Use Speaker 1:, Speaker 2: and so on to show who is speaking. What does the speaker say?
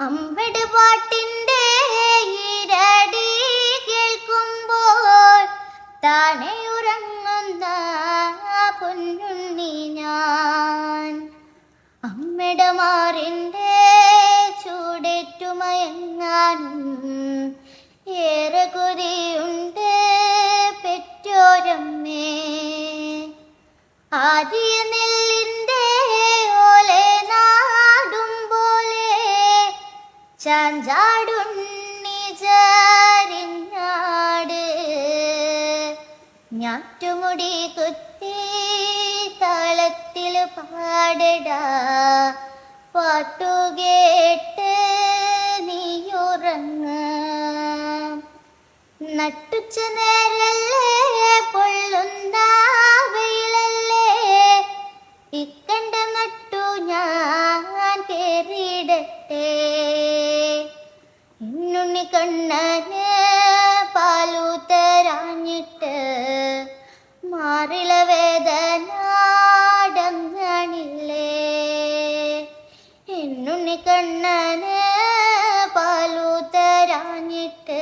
Speaker 1: അമ്പട് പാട്ടിന്റെ ഇരടി കേൾക്കുമ്പോൾ താനെ ഉറങ്ങുന്ന പൊന്നുണ്ണി ഞാൻ. അമ്മയുടെ മാറിന്റെ ചൂടേറ്റുമയങ്ങാനും ഏറെ കൊതിയുണ്ട് പെറ്റോരമ്മേ. ആദിയ ചാഞ്ചാടുണ്ണി ഞാറ്റുമുടി കുത്തി താളത്തിൽ പാടടാ. പാട്ടു കേട്ട് നീയുറങ്ങ. നട്ടുച്ച നേരല്ലേ പൊള്ളുന്ന വെയിലല്ലേ? ഇക്കണ്ട നട്ടു ഞാൻ കേറിയിടട്ടെ പൊന്നു കണ്ണന് പാലു തരാഞ്ഞിട്ട് മാറില വേദനാടങ്ങണില്ലേ എന്നുണ്ണി കണ്ണന് പാലു തരാഞ്ഞിട്ട്